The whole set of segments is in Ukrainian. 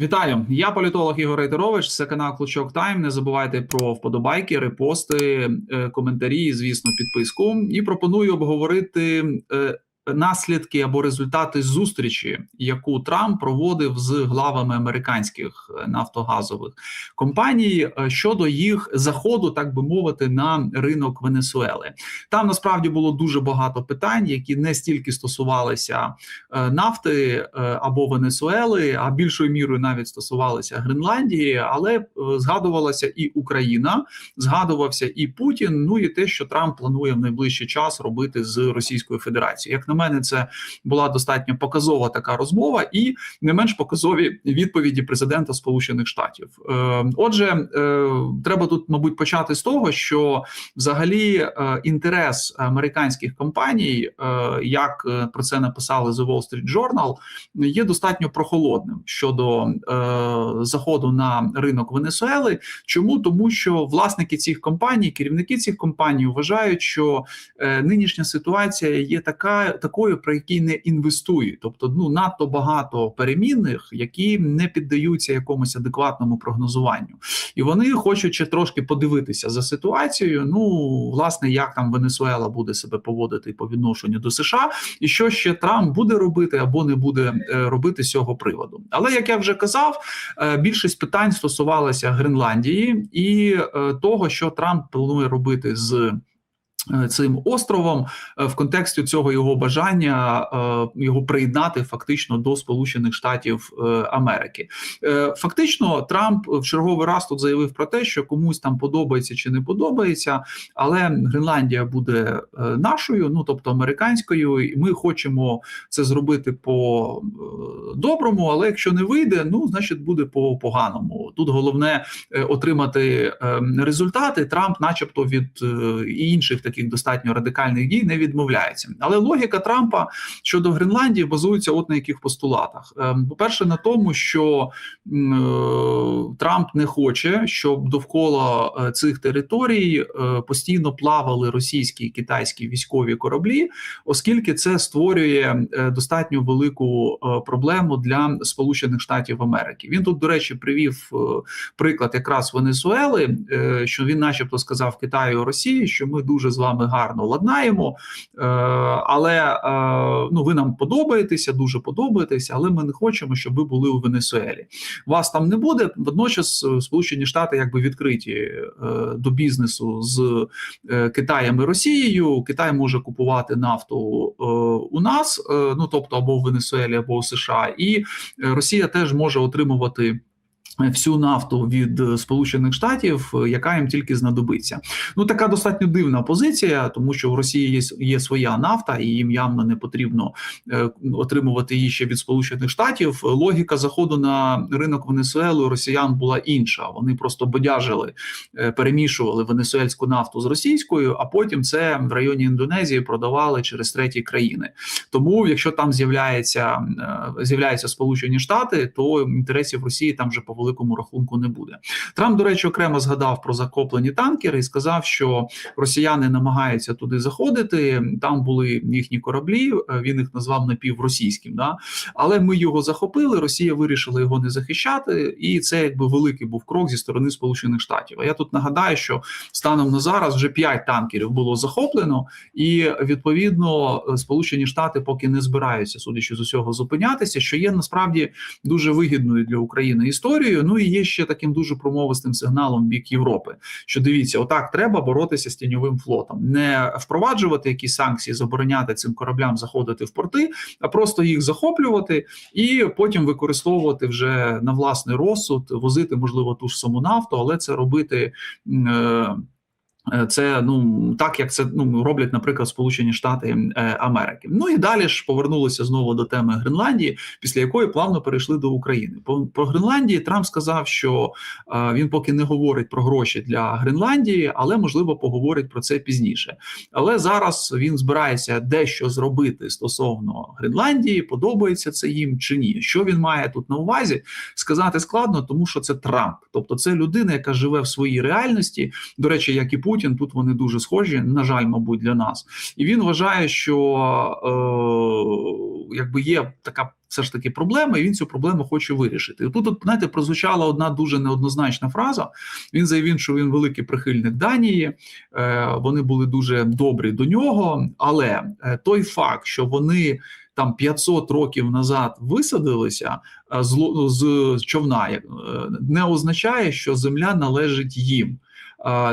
Вітаю, я політолог Ігор Рейтерович. Це канал Клучок Тайм. Не забувайте про вподобайки, репости, е, коментарі, звісно, підписку. І пропоную обговорити е, наслідки або результати зустрічі, яку Трамп проводив з главами американських е, нафтогазових компаній е, щодо їх заходу, так би мовити, на ринок Венесуели. Там насправді було дуже багато питань, які не стільки стосувалися е, нафти або Венесуели, а більшою мірою навіть стосувалися Гренландії, але згадувалася і Україна, згадувався і Путін. Ну і те, що Трамп планує в найближчий час робити з Російською Федерацією. Як на мене, це була достатньо показова така розмова, і не менш показові відповіді президента Сполучених Штатів. Е, Отже, е, треба тут, мабуть, почати з того, що взагалі е, інтерес американських компаній, як про це написали The Wall Street Journal, є достатньо прохолодним щодо заходу на ринок Венесуели. Чому тому, що власники цих компаній, керівники цих компаній вважають, що нинішня ситуація є така такою, про які не інвестують, тобто ну надто багато перемінних, які не піддаються якомусь адекватному прогнозуванню, і вони хочуть ще трошки подивитися за ситуацією. Ну, власне, як там Венесуела буде себе поводити по відношенню до США, і що ще Трамп буде робити або не буде е, робити з цього приводу. Але як я вже казав, е, більшість питань стосувалася Гренландії і е, того, що Трамп планує робити з. Е, Цим островом е, в контексті цього його бажання е, його приєднати фактично до Сполучених Штатів Америки. Фактично, Трамп в черговий раз тут заявив про те, що комусь там подобається чи не подобається, але Гренландія буде нашою, ну тобто американською, і ми хочемо це зробити по доброму. Але якщо не вийде, ну значить буде по поганому. Тут головне отримати результати. Трамп, начебто, від інших таких достатньо радикальних дій не відмовляється. Але логіка Трампа щодо Гренландії базується от на яких постулатах. Е, По-перше, на тому, що е, Трамп не хоче, щоб довкола е, цих територій е, постійно плавали російські і китайські військові кораблі, оскільки це створює достатньо велику проблему для Сполучених Штатів Америки. Він тут, до речі, привів приклад якраз Венесуели, що він, начебто, сказав Китаю Росії, що ми дуже вами гарно ладнаємо, е, але е, ну ви нам подобаєтеся, дуже подобаєтеся, але ми не хочемо, щоб ви були у Венесуелі. Вас там не буде. Водночас е, Сполучені Штати якби відкриті до бізнесу з Китаєм і Росією. Китай може купувати нафту у нас, ну тобто або в Венесуелі, або у США, і Росія теж може отримувати. Всю нафту від е, Сполучених Штатів, е, яка їм тільки знадобиться, ну така достатньо дивна позиція, тому що в Росії є, є своя нафта, і їм явно не потрібно е, отримувати її ще від Сполучених Штатів. Логіка заходу на ринок Венесуели росіян була інша. Вони просто бодяжили, перемішували венесуельську нафту з російською, а потім це в районі Індонезії продавали через треті країни. Тому, якщо там з'являється з'являються Сполучені Штати, то інтересів Росії там вже по великому рахунку не буде. Трамп, до речі, окремо згадав про захоплені танкери і сказав, що росіяни намагаються туди заходити. Там були їхні кораблі. е, Він їх назвав напівросійським. Да? Але ми його захопили. Росія вирішила його не захищати, і це якби великий був крок зі сторони Сполучених Штатів. А я тут нагадаю, що станом на зараз вже 5 танкерів було захоплено, і відповідно Сполучені Штати поки не збираються, судячи з усього, зупинятися, що є насправді дуже вигідною для України історією. Ну і є ще таким дуже промовистим сигналом бік Європи. Що дивіться, отак треба боротися з тіньовим флотом, не впроваджувати якісь санкції, забороняти цим кораблям заходити в порти, а просто їх захоплювати і потім використовувати вже на власний розсуд, возити можливо ту ж саму нафту, але це робити. Е, Це ну так, як це ну роблять, наприклад, Сполучені Штати е, Америки. Ну і далі ж повернулися знову до теми Гренландії, після якої плавно перейшли до України. По про Гренландії Трамп сказав, що е, він поки не говорить про гроші для Гренландії, але можливо поговорить про це пізніше. Але зараз він збирається дещо зробити стосовно Гренландії. Подобається це їм чи ні? Що він має тут на увазі? Сказати складно, тому що це Трамп, тобто це людина, яка живе в своїй реальності. До речі, як і Путін. Путін. Тут вони дуже схожі. На жаль, мабуть, для нас. І він вважає, що е, якби є така все ж таки проблема, і він цю проблему хоче вирішити. І тут, от, знаєте, прозвучала одна дуже неоднозначна фраза. Він заявив, що він великий прихильник Данії, е, вони були дуже добрі до нього. Але е, той факт, що вони там 500 років назад висадилися е, з, човна, е, не означає, що земля належить їм.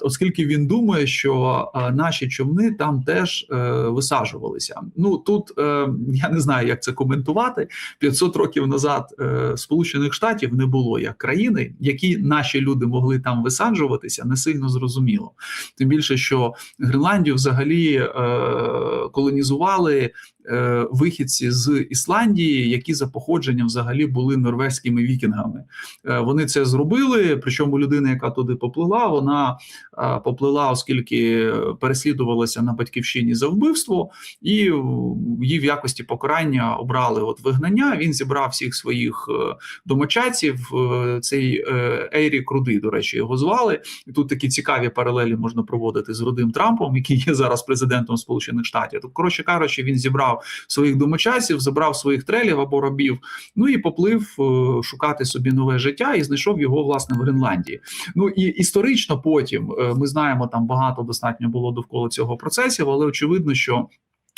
Оскільки він думає, що наші човни там теж е, висаджувалися. Ну тут е, я не знаю, як це коментувати. 500 років назад е, Сполучених Штатів не було як країни, які наші люди могли там висаджуватися, не сильно зрозуміло. Тим більше, що Гренландію взагалі колонізували вихідці з Ісландії, які за походженням взагалі були норвезькими вікінгами. Е, вони це зробили. Причому людина, яка туди поплила, вона е, поплила, оскільки переслідувалася на батьківщині за вбивство, і е, її в якості покарання обрали от вигнання. Він зібрав всіх своїх е, домочадців. е, Цей е, Ейрік Руди, до речі, його звали. І тут такі цікаві паралелі можна проводити з Рудим Трампом, який є зараз президентом Сполучених Штатів. Тобто, коротше кажучи, він зібрав своїх домочасів, забрав своїх трелів або рабів, ну і поплив е, шукати собі нове життя і знайшов його власне в Гренландії. Ну і історично потім е, ми знаємо, там багато достатньо було довкола цього процесів, але очевидно, що.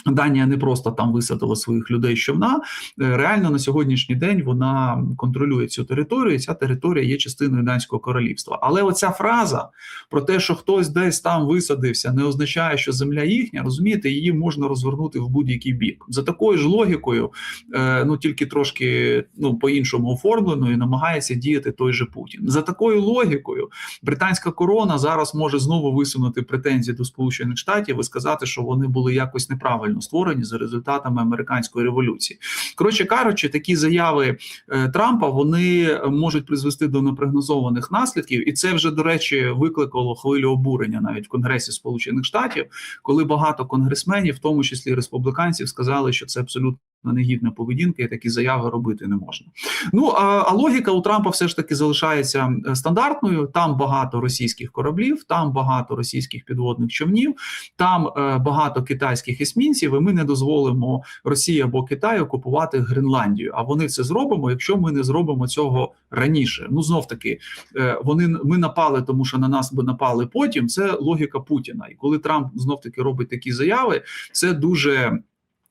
Данія не просто там висадила своїх людей з човна. Е, Реально на сьогоднішній день вона контролює цю територію. і Ця територія є частиною данського королівства. Але оця фраза про те, що хтось десь там висадився, не означає, що земля їхня. Розумієте, її можна розвернути в будь-який бік. За такою ж логікою, е, ну тільки трошки ну по-іншому оформленою, намагається діяти той же Путін. За такою логікою, британська корона зараз може знову висунути претензії до Сполучених Штатів і сказати, що вони були якось неправильно створені за результатами американської революції. Коротше кажучи, такі заяви е, Трампа вони можуть призвести до непрогнозованих наслідків, і це вже до речі викликало хвилю обурення навіть в Конгресі Сполучених Штатів, коли багато конгресменів, в тому числі республіканців, сказали, що це абсолютно негідна поведінка, і такі заяви робити не можна. Ну а, а логіка у Трампа все ж таки залишається е, стандартною. Там багато російських кораблів, там багато російських підводних човнів, там е, багато китайських есмінців. І ми не дозволимо Росії або Китаю купувати Гренландію. А вони це зробимо, якщо ми не зробимо цього раніше. Ну знов таки, е, вони ми напали, тому що на нас би напали потім. Це логіка Путіна. І коли Трамп знов таки робить такі заяви, це дуже.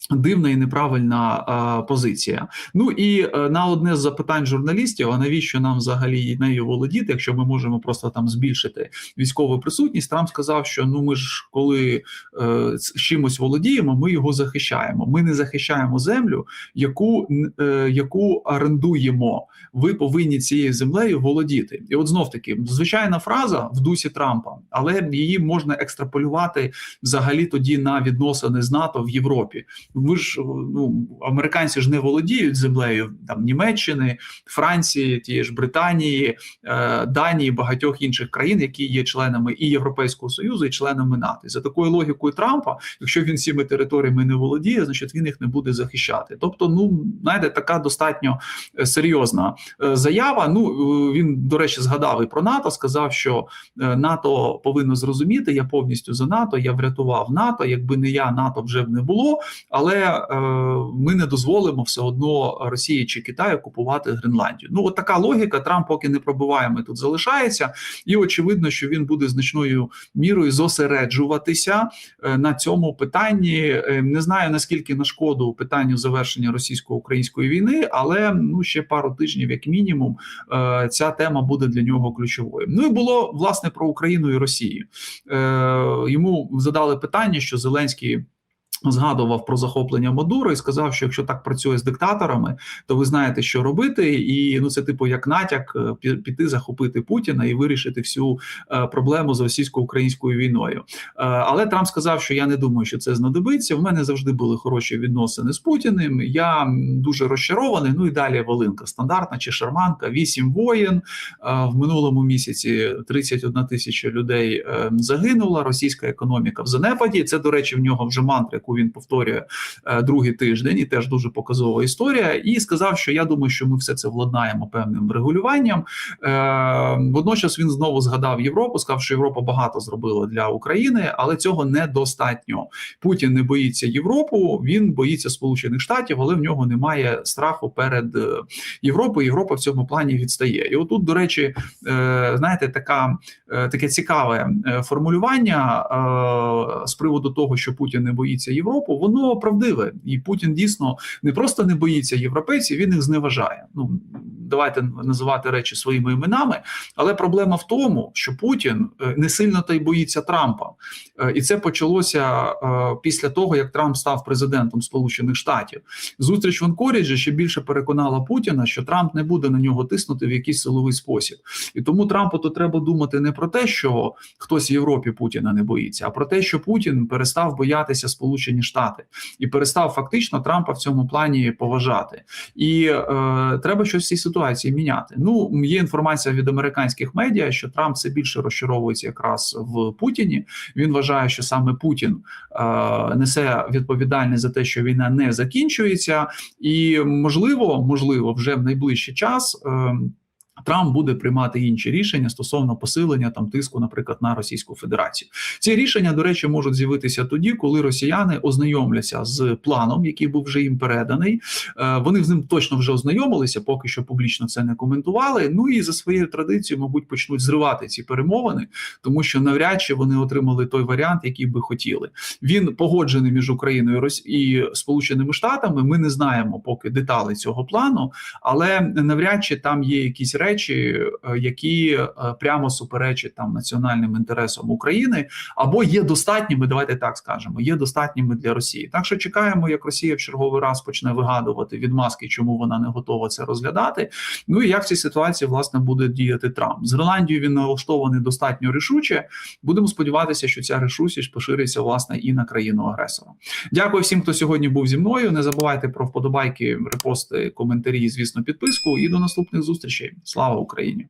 Дивна і неправильна а, позиція. Ну і е, на одне з запитань журналістів: а навіщо нам взагалі нею володіти, якщо ми можемо просто там збільшити військову присутність? Трамп сказав, що ну ми ж коли е, чимось володіємо, ми його захищаємо. Ми не захищаємо землю, яку, е, яку орендуємо. Ви повинні цією землею володіти. І от знов таки звичайна фраза в дусі Трампа, але її можна екстраполювати взагалі тоді на відносини з НАТО в Європі. Ви ж ну американці ж не володіють землею там Німеччини, Франції, тієї ж Британії, е, Данії, багатьох інших країн, які є членами і Європейського союзу, і членами НАТО. І за такою логікою Трампа, якщо він цими територіями не володіє, значить він їх не буде захищати. Тобто, ну знаєте, така достатньо е, серйозна е, заява. Ну е, він до речі згадав і про НАТО. Сказав, що НАТО повинно зрозуміти. Я повністю за НАТО. Я врятував НАТО. Якби не я, НАТО вже б не було. Е, ми не дозволимо все одно Росії чи Китаю купувати Гренландію. Ну, от така логіка. Трамп поки не пробиваємо тут залишається, і очевидно, що він буде значною мірою зосереджуватися е, на цьому питанні. Е, Не знаю наскільки на шкоду питанню завершення російсько-української війни, але ну ще пару тижнів, як мінімум, ця тема буде для нього ключовою. Ну і було власне про Україну і Росію. Йому задали питання, що Зеленський. Згадував про захоплення Мадуро і сказав, що якщо так працює з диктаторами, то ви знаєте, що робити, і ну це типу як натяк е, піти захопити Путіна і вирішити всю е, проблему з російсько-українською війною. Е, але Трамп сказав, що я не думаю, що це знадобиться. В мене завжди були хороші відносини з Путіним. Я дуже розчарований. Ну і далі Волинка стандартна чи шарманка. Вісім воєн в минулому місяці 31 тисяча людей загинула. Російська економіка в занепаді. Це до речі, в нього вже мантра, яку він повторює е, другий тиждень, і теж дуже показова історія. І сказав, що я думаю, що ми все це владнаємо певним регулюванням. Е, Водночас він знову згадав Європу, сказав, що Європа багато зробила для України, але цього недостатньо. Путін не боїться Європу, він боїться Сполучених Штатів, але в нього немає страху перед е, Європою. Європа в цьому плані відстає. І отут, до речі, знаєте, така таке цікаве формулювання з приводу того, що Путін не боїться Європу, воно правдиве, і Путін дійсно не просто не боїться європейців, він їх зневажає. Ну давайте називати речі своїми іменами. Але проблема в тому, що Путін е, не сильно та й боїться Трампа, Е, і це почалося е, після того, як Трамп став президентом Сполучених Штатів. Зустріч в Анкоріджі ще більше переконала Путіна, що Трамп не буде на нього тиснути в якийсь силовий спосіб. І тому Трампу то треба думати не про те, що хтось в Європі Путіна не боїться, а про те, що Путін перестав боятися Сполучені Штати і перестав фактично Трампа в цьому плані поважати. І е, треба щось в цій ситуації міняти. Ну є інформація від американських медіа, що Трамп все більше розчаровується якраз в Путіні. Він вважає, що саме Путін е, несе відповідальність за те, що війна не закінчується, і можливо, можливо, вже в найближчий час. Е, Трамп буде приймати інші рішення стосовно посилення там тиску, наприклад, на Російську Федерацію. Ці рішення, до речі, можуть з'явитися тоді, коли росіяни ознайомляться з планом, який був вже їм переданий. Е, Вони з ним точно вже ознайомилися, поки що публічно це не коментували. Ну і за своєю традицією, мабуть, почнуть зривати ці перемовини, тому що навряд чи вони отримали той варіант, який би хотіли. Він погоджений між Україною і Сполученими Штатами. Ми не знаємо поки деталі цього плану, але навряд чи там є якісь речі, е, які е, прямо суперечать там національним інтересам України, або є достатніми. Давайте так скажемо, є достатніми для Росії. Так що чекаємо, як Росія в черговий раз почне вигадувати відмазки, чому вона не готова це розглядати. Ну і як в цій ситуації власне буде діяти Трамп з Гренландією Він налаштований достатньо рішуче. Будемо сподіватися, що ця рішучість пошириться власне і на країну агресора. Дякую всім, хто сьогодні був зі мною. Не забувайте про вподобайки, репости, коментарі, звісно, підписку. І до наступних зустрічей. Слава Україні!